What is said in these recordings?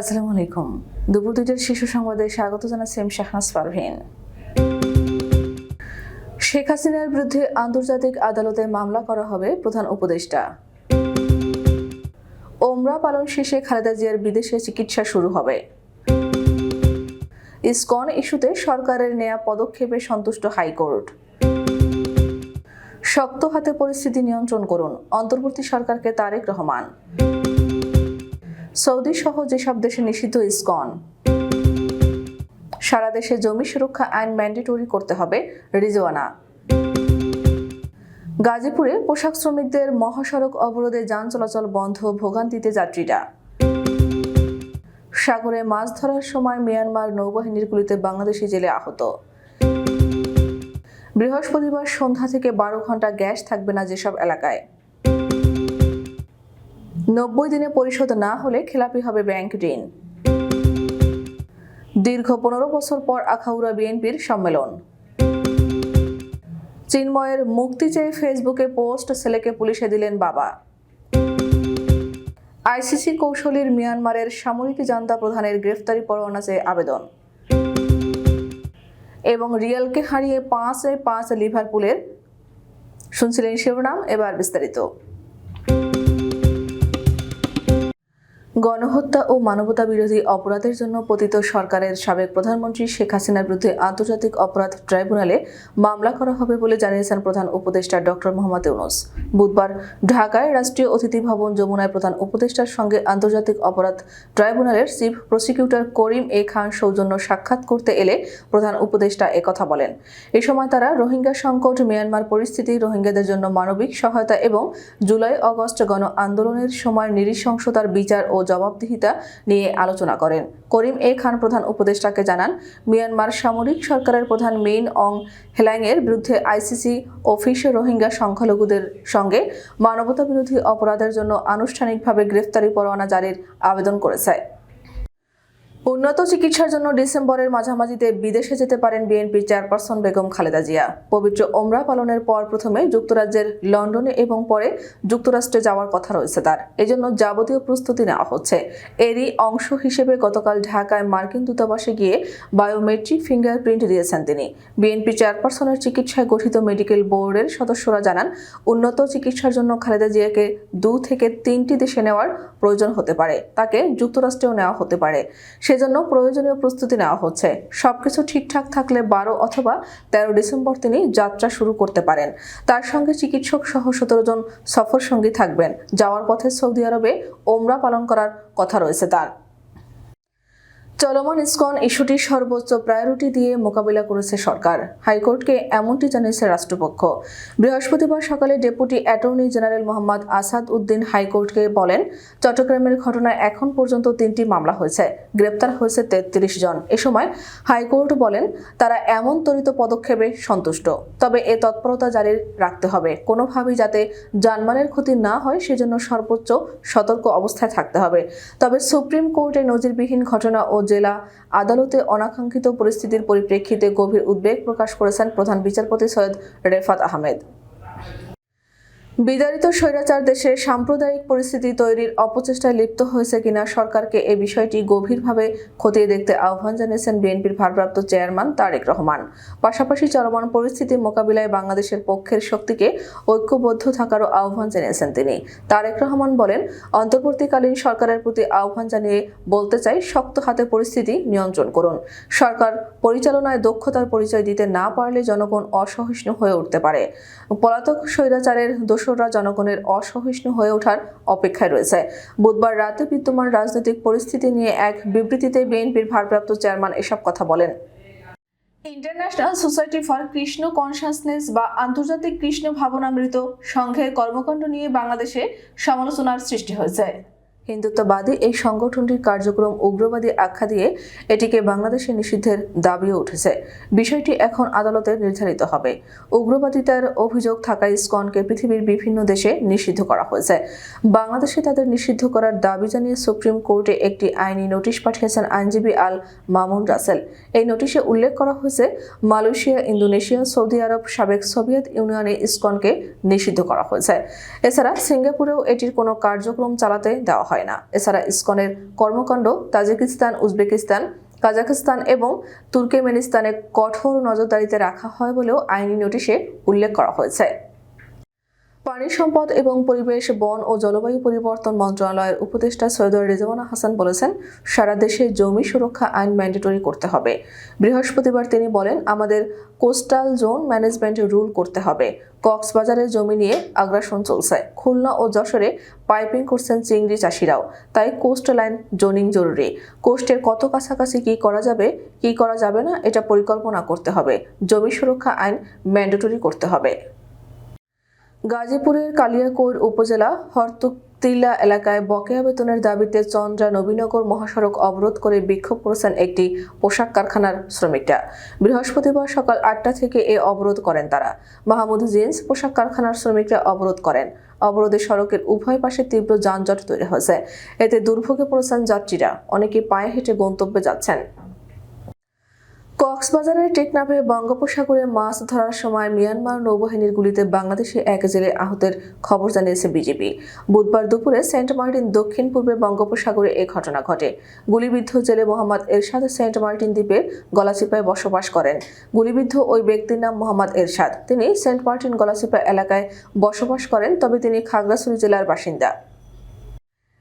আসসালামু আলাইকুম। দুপুর দুইটার শিশু সংবাদে স্বাগত জানাচ্ছি আমি শাহনাজ পারভিন। শেখ হাসিনার বিরুদ্ধে আন্তর্জাতিক আদালতে মামলা করা হবে প্রধান উপদেষ্টা। ওমরা পালন শেষে খালেদা জিয়ার বিদেশে চিকিৎসা শুরু হবে। ইসকন ইস্যুতে সরকারের নেয়া পদক্ষেপে সন্তুষ্ট হাইকোর্ট। শক্ত হাতে পরিস্থিতি নিয়ন্ত্রণ করুন। অন্তর্বর্তী সরকারকে তারেক রহমান। সৌদি সহ যেসব দেশে নিষিদ্ধ ইসকন সারা দেশে জমি সুরক্ষা আইন ম্যান্ডেটরি করতে হবে রিজওয়ানা। গাজীপুরে পোশাক শ্রমিকদের মহাসড়ক অবরোধে যান চলাচল বন্ধ ভোগান্তিতে যাত্রীরা। সাগরে মাছ ধরার সময় মিয়ানমার নৌবাহিনীর গুলিতে বাংলাদেশি জেলে আহত। বৃহস্পতিবার সন্ধ্যা থেকে বারো ঘণ্টা গ্যাস থাকবে না যেসব এলাকায়। নব্বই দিনে পরিশোধ না হলে খেলাপি হবে ব্যাংক ঋণ। দীর্ঘ পনেরো বছর পর আখাউড়া বিএনপির সম্মেলন। চিন্ময়ের মুক্তি চেয়ে ফেসবুকে পোস্ট ছেলেকে পুলিশে দিলেন বাবা। আইসিসি কৌশলীর মিয়ানমারের সামরিক জান্তা প্রধানের গ্রেফতারি পরোয়ানা চেয়ে আবেদন। এবং রিয়ালকে হারিয়ে পাঁচে পাঁচ লিভারপুলের, শুনছিলেন শিরোনাম, এবার বিস্তারিত। গণহত্যা ও মানবতা বিরোধী অপরাধের জন্য পতিত সরকারের সাবেক প্রধানমন্ত্রী শেখ হাসিনার বিরুদ্ধে আন্তর্জাতিক অপরাধ ট্রাইব্যুনালে মামলা করা হবে বলে জানিয়েছেন প্রধান উপদেষ্টা ডক্টর মোহাম্মদ ইউনুস। বুধবার ঢাকায় রাষ্ট্রীয় অতিথি ভবন যমুনায় প্রধান উপদেষ্টার সঙ্গে আন্তর্জাতিক অপরাধ ট্রাইব্যুনালের চিফ প্রসিকিউটর করিম এ খান সৌজন্য সাক্ষাৎ করতে এলে প্রধান উপদেষ্টা একথা বলেন। এ সময় তারা রোহিঙ্গা সংকট, মিয়ানমার পরিস্থিতি, রোহিঙ্গাদের জন্য মানবিক সহায়তা এবং জুলাই অগস্ট গণ আন্দোলনের সময় নৃশংসতার বিচার ও জবাবদিহিতা নিয়ে আলোচনা করেন। করিম এ খান প্রধান উপদেষ্টাকে জানান, মিয়ানমার সামরিক সরকারের প্রধান মেইন অং হেলাইংয়ের বিরুদ্ধে আইসিসি অফিসে রোহিঙ্গা সংখ্যালঘুদের সঙ্গে মানবতা বিরোধী অপরাধের জন্য আনুষ্ঠানিকভাবে গ্রেফতারি পরোয়ানা জারির আবেদন করেছে। উন্নত চিকিৎসার জন্য ডিসেম্বরের মাঝামাঝিতে বিদেশে যেতে পারেন বিএনপির চেয়ারপারসন বেগম খালেদা জিয়া। পবিত্র ওমরা পালনের পর প্রথমে যুক্তরাজ্যের লন্ডনে এবং পরে যুক্তরাষ্ট্রে যাওয়ার কথা রয়েছে তার। এজন্য যাবতীয় প্রস্তুতি নেওয়া হচ্ছে। এরই অংশ হিসেবে গতকাল ঢাকায় মার্কিন দূতাবাসে গিয়ে বায়োমেট্রিক ফিঙ্গারপ্রিন্ট দিয়েছেন তিনি। বিএনপি চেয়ারপারসনের চিকিৎসায় গঠিত মেডিকেল বোর্ডের সদস্যরা জানান, উন্নত চিকিৎসার জন্য খালেদা জিয়াকে দু থেকে তিনটি দেশে নেওয়ার প্রয়োজন হতে পারে। তাকে যুক্তরাষ্ট্রেও নেওয়া হতে পারে। সেজন্য প্রয়োজনীয় প্রস্তুতি নেওয়া হচ্ছে। সবকিছু ঠিকঠাক থাকলে বারো অথবা তেরো ডিসেম্বর তিনি যাত্রা শুরু করতে পারেন। তার সঙ্গে চিকিৎসক সহ সতেরো জন সফর সঙ্গী থাকবেন। যাওয়ার পথে সৌদি আরবে ওমরা পালন করার কথা রয়েছে তার। চলমান ইসকন ইস্যুটি সর্বোচ্চ প্রায়োরিটি দিয়ে মোকাবিলা করেছে সরকার। হাইকোর্টকে এমনটি জানিয়েছে রাষ্ট্রপক্ষ। বৃহস্পতিবার সকালে deputy attorney general Mohammad Asad Uddin হাইকোর্টকে বলেন, চট্টগ্রামের ঘটনায় এখন পর্যন্ত তিনটি মামলা হয়েছে। গ্রেপ্তার হয়েছে তেত্রিশ জন। এ সময় হাইকোর্ট বলেন, তারা এমন ত্বরিত পদক্ষেপে সন্তুষ্ট। তবে এ তৎপরতা জারি রাখতে হবে। কোনোভাবেই যাতে জানমালের ক্ষতি না হয়, সেজন্য সর্বোচ্চ সতর্ক অবস্থায় থাকতে হবে। তবে সুপ্রিম কোর্টে নজিরবিহীন ঘটনা ও জেলা আদালতে অনাকাঙ্ক্ষিত পরিস্থিতির পরিপ্রেক্ষিতে গভীর উদ্বেগ প্রকাশ করেছেন প্রধান বিচারপতি সৈয়দ রেফাত আহমেদ। বিদারিত স্বৈরাচার দেশে সাম্প্রদায়িক পরিস্থিতি তৈরির অপচেষ্টায় লিপ্ত হয়েছে কিনা সরকারকে এ বিষয়টি গভীরভাবে খতিয়ে দেখতে আহ্বান জানিয়েছেন বিএনপির ভারপ্রাপ্ত চেয়ারম্যান তারেক রহমান। পাশাপাশি চলমান পরিস্থিতি মোকাবিলায় বাংলাদেশের পক্ষের শক্তিকে ঐক্যবদ্ধ থাকারও আহ্বান জানিয়েছেন তিনি। তারেক রহমান বলেন, অন্তর্বর্তীকালীন সরকারের প্রতি আহ্বান জানিয়ে বলতে চাই, শক্ত হাতে পরিস্থিতি নিয়ন্ত্রণ করুন। সরকার পরিচালনায় দক্ষতার পরিচয় দিতে না পারলে জনগণ অসহিষ্ণু হয়ে উঠতে পারে। পলাতক স্বৈরাচারের দোসররা জনগণের অসহিষ্ণু হয়ে ওঠার অপেক্ষায় রয়েছে। বুধবার রাতে বিদ্যমান রাজনৈতিক পরিস্থিতি নিয়ে এক বিবৃতিতে বিএনপির ভারপ্রাপ্ত চেয়ারম্যান এসব কথা বলেন। International Society for Krishna Consciousness বা আন্তর্জাতিক কৃষ্ণ ভাবনামৃত সংঘের কর্মকাণ্ড নিয়ে বাংলাদেশে সমালোচনার সৃষ্টি হয়েছে। হিন্দুত্ববাদী এই সংগঠনটির কার্যক্রম উগ্রবাদী আখ্যা দিয়ে এটিকে বাংলাদেশে নিষিদ্ধের দাবিও উঠেছে। বিষয়টি এখন আদালতে নির্ধারিত হবে। উগ্রবাদিতার অভিযোগ থাকা ইসকনকে পৃথিবীর বিভিন্ন দেশে নিষিদ্ধ করা হয়েছে। বাংলাদেশে তাদের নিষিদ্ধ করার দাবি জানিয়ে সুপ্রিম কোর্টে একটি আইনি নোটিশ পাঠিয়েছেন আইনজীবী আল মামুন রাসেল। এই নোটিশে উল্লেখ করা হয়েছে, মালয়েশিয়া, ইন্দোনেশিয়া, সৌদি আরব সাবেক সোভিয়েত ইউনিয়নে ইসকনকে নিষিদ্ধ করা হয়েছে। এছাড়া সিঙ্গাপুরেও এটির কোনো কার্যক্রম চালাতে দেওয়া হয় হয় না। এছাড়া ইসকনের কর্মকাণ্ড তাজিকিস্তান, উজবেকিস্তান, কাজাখস্তান এবং তুর্কমেনিস্তানে কঠোর নজরদারিতে রাখা হয় বলেও আইনি নোটিশে উল্লেখ করা হয়েছে। পানি সম্পদ এবং পরিবেশ, বন ও জলবায়ু পরিবর্তন মন্ত্রণালয়ের উপদেষ্টা সৈয়দ রেজওয়ানা হাসান বলেছেন, সারা দেশে জমি সুরক্ষা আইন ম্যান্ডেটরি করতে হবে। বৃহস্পতিবার তিনি বলেন, আমাদের কোস্টাল জোন ম্যানেজমেন্ট রুল করতে হবে। কক্সবাজারে জমি নিয়ে আগ্রাসন চলছে। খুলনা ও যশোরে পাইপিং করছেন চিংড়ি চাষিরাও। তাই কোস্ট লাইন জোনিং জরুরি। কোস্টের কত কাছাকাছি কি করা যাবে, কি করা যাবে না, এটা পরিকল্পনা করতে হবে। জমি সুরক্ষা আইন ম্যান্ডেটরি করতে হবে। গাজীপুরের কালিয়াকৈর উপজেলা হরতুকতিল্লা এলাকায় বকেয়া বেতনের দাবিতে চন্দ্রা নবীনগর মহাসড়ক অবরোধ করে বিক্ষোভ করেছেন একটি পোশাক কারখানার শ্রমিকরা। বৃহস্পতিবার সকাল আটটা থেকে এ অবরোধ করেন তারা। মাহমুদ জিন্স পোশাক কারখানার শ্রমিকরা অবরোধ করেন। অবরোধে সড়কের উভয় পাশে তীব্র যানজট তৈরি হয়েছে। এতে দুর্ভোগে পড়েছেন যাত্রীরা। অনেকে পায়ে হেঁটে গন্তব্যে যাচ্ছেন। কক্সবাজারের টেকনাফে বঙ্গোপসাগরে মাছ ধরার সময় মিয়ানমার নৌবাহিনীর গুলিতে বাংলাদেশে এক জেলে আহতের খবর জানিয়েছে বিজেপি। বুধবার দুপুরে সেন্ট মার্টিন দক্ষিণ পূর্বে বঙ্গোপসাগরে এ ঘটনা ঘটে। গুলিবিদ্ধ জেলে মোহাম্মদ এরশাদ সেন্ট মার্টিন দ্বীপের গলাচিপায় বসবাস করেন। গুলিবিদ্ধ ওই ব্যক্তির নাম মোহাম্মদ এরশাদ। তিনি সেন্ট মার্টিন গলাচিপা এলাকায় বসবাস করেন, তবে তিনি খাগড়াছড়ি জেলার বাসিন্দা।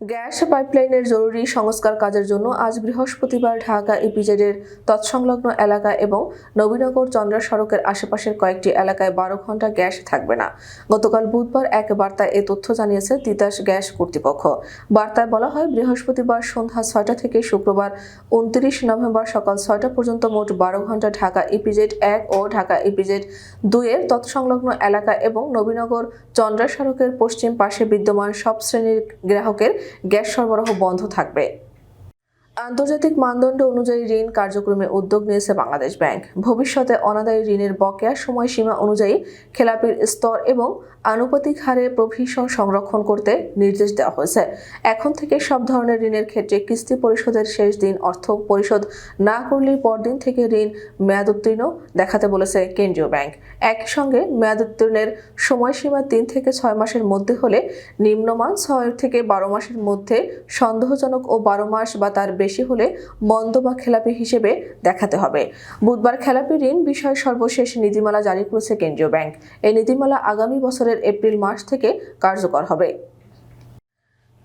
গ্যাস পাইপলাইনের জরুরি সংস্কার কাজের জন্য আজ বৃহস্পতিবার ঢাকা ইপিজেডের তৎসংলগ্ন এলাকা এবং নবীনগর চন্দ্রা সড়কের আশেপাশের কয়েকটি এলাকায় বারো ঘণ্টা গ্যাস থাকবে না। গতকাল বুধবার এক বার্তায় এ তথ্য জানিয়েছে তিতাস গ্যাস কর্তৃপক্ষ। বার্তায় বলা হয়, বৃহস্পতিবার সন্ধ্যা ছয়টা থেকে শুক্রবার উনত্রিশ নভেম্বর সকাল ছয়টা পর্যন্ত মোট বারো ঘণ্টা ঢাকা ইপিজেড এক ও ঢাকা ইপিজেড দুইয়ের তৎসংলগ্ন এলাকা এবং নবীনগর চন্দ্রা সড়কের পশ্চিম পাশে বিদ্যমান সব শ্রেণির গ্রাহকের গ্যাস সরবরাহ বন্ধ থাকবে। আন্তর্জাতিক মানদণ্ড অনুযায়ী ঋণ কার্যক্রমে উদ্যোগ নিয়েছে বাংলাদেশ ব্যাংক। ভবিষ্যতে অনাদায়ী ঋণের বকেয়া সময়সীমা অনুযায়ী খেলাপির স্তর এবং আনুপাতিক হারে প্রভিশন সংরক্ষণ করতে নির্দেশ দেওয়া হয়েছে। এখন থেকে সব ধরনের ঋণের ক্ষেত্রে কিস্তি পরিশোধের শেষ দিন অর্থ পরিশোধ না করলেই পরদিন থেকে ঋণ মেয়াদ উত্তীর্ণ দেখাতে বলেছে কেন্দ্রীয় ব্যাংক। একই সঙ্গে মেয়াদ উত্তীর্ণের সময়সীমা তিন থেকে ছয় মাসের মধ্যে হলে নিম্নমান ছয় থেকে বারো মাসের মধ্যে সন্দেহজনক ও বারো মাস বা তার বেশি হলে মন্দ বা খেলাপি হিসেবে দেখাতে হবে। বুধবার খেলাপি ঋণ বিষয়ে সর্বশেষ নীতিমালা জারি করেছে কেন্দ্রীয় ব্যাংক। এই নীতিমালা আগামী বছরের এপ্রিল মাস থেকে কার্যকর হবে।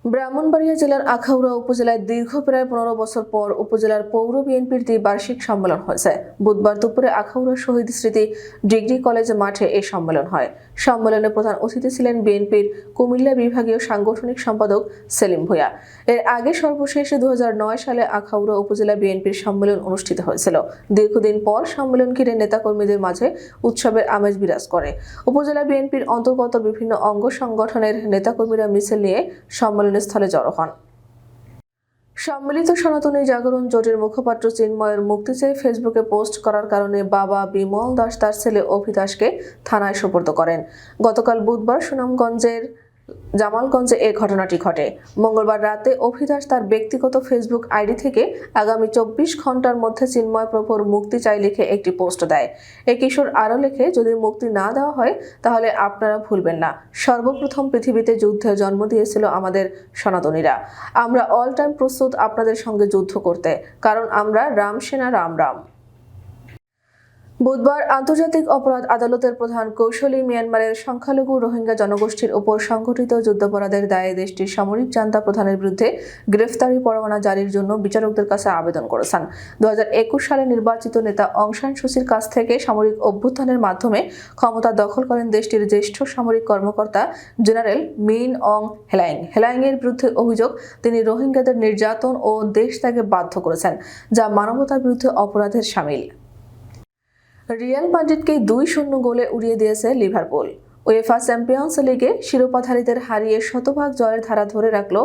ব্রাহ্মণবাড়িয়া জেলার আখাউড়া উপজেলায় দীর্ঘ প্রায় পনেরো বছর পর উপজেলার পৌর বিএনপির দ্বিবার্ষিক সম্মেলন হয়েছে। বুধবার দুপুরে আখাউড়া শহীদ স্মৃতি ডিগ্রি কলেজ মাঠে এই সম্মেলন হয়। সম্মেলনে প্রধান অতিথি ছিলেন বিএনপির কুমিল্লা বিভাগীয় সাংগঠনিক সম্পাদক সেলিম ভূঁইয়া। এর আগে সর্বশেষ দু হাজার নয় সালে আখাউড়া উপজেলা বিএনপির সম্মেলন অনুষ্ঠিত হয়েছিল। দীর্ঘদিন পর সম্মেলন ঘিরে নেতাকর্মীদের মাঝে উৎসবের আমেজ বিরাজ করে। উপজেলা বিএনপির অন্তর্গত বিভিন্ন অঙ্গ সংগঠনের নেতাকর্মীরা মিছিল নিয়ে সম্মেলন স্থলে জড়ো হন। সম্মিলিত সনাতনী জাগরণ জোটের মুখপাত্র চিন্ময়ের মুক্তি চেয়ে ফেসবুকে পোস্ট করার কারণে বাবা বিমল দাস তার ছেলে অভিদাসকে থানায় সোপর্দ করেন। গতকাল বুধবার সুনামগঞ্জের জামালগঞ্জে এ ঘটনাটি ঘটে। মঙ্গলবার রাতে অভিদাস তার ব্যক্তিগত ফেসবুক আইডি থেকে আগামী চব্বিশ ঘণ্টার মধ্যে চিন্ময় প্রভুর মুক্তি চাই লিখে একটি পোস্ট দেয়। এ কিশোর আরও লেখে, যদি মুক্তি না দেওয়া হয়, তাহলে আপনারা ভুলবেন না। সর্বপ্রথম পৃথিবীতে যুদ্ধে জন্ম দিয়েছিল আমাদের সনাতনীরা। আমরা অল টাইম প্রস্তুত আপনাদের সঙ্গে যুদ্ধ করতে। কারণ আমরা রাম সেনা, রাম রাম। বুধবার আন্তর্জাতিক অপরাধ আদালতের প্রধান কৌশলী মিয়ানমারের সংখ্যালঘু রোহিঙ্গা জনগোষ্ঠীর ওপর সংঘটিত যুদ্ধাপরাধের দায়ে দেশটির সামরিক জান্তা প্রধানের বিরুদ্ধে গ্রেফতারি পরোয়ানা জারির জন্য বিচারকদের কাছে আবেদন করেছেন। দু হাজার একুশ সালে নির্বাচিত নেতা অং সান সুচির কাছ থেকে সামরিক অভ্যুত্থানের মাধ্যমে ক্ষমতা দখল করেন দেশটির জ্যেষ্ঠ সামরিক কর্মকর্তা জেনারেল মিন অং হেলাইং। হেলাইংয়ের বিরুদ্ধে অভিযোগ, তিনি রোহিঙ্গাদের নির্যাতন ও দেশ ত্যাগে বাধ্য করেছেন, যা মানবতার বিরুদ্ধে অপরাধের সামিল। রিয়াল মাদ্রিদকে দুই শূন্য গোলে উড়িয়ে দিয়েছে লিভারপুল। ওয়েফা চ্যাম্পিয়ন্স লিগে শিরোপাধারীদের হারিয়ে শতভাগ জয়ের ধারা ধরে রাখল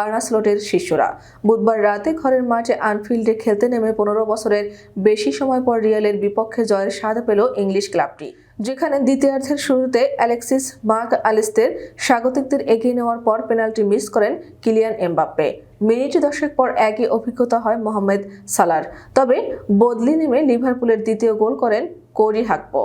আর্নাসলোটের শিষ্যরা। বুধবার রাতে ঘরের মাঠে আনফিল্ডে খেলতে নেমে পনেরো বছরের বেশি সময় পর রিয়ালের বিপক্ষে জয়ের স্বাদ পেল ইংলিশ ক্লাবটি। যেখানে দ্বিতীয়ার্ধের শুরুতে অ্যালেক্সিস মার্ক আলিস্তের স্বাগতিকদের এগিয়ে নেওয়ার পর পেনাল্টি মিস করেন কিলিয়ান এমবাপ্পে। মিনিট দশেক পর একই অভিজ্ঞতা হয় মোহাম্মদ সালার তবে বদলি নেমে লিভারপুলের দ্বিতীয় গোল করেন কোরি হাকপো।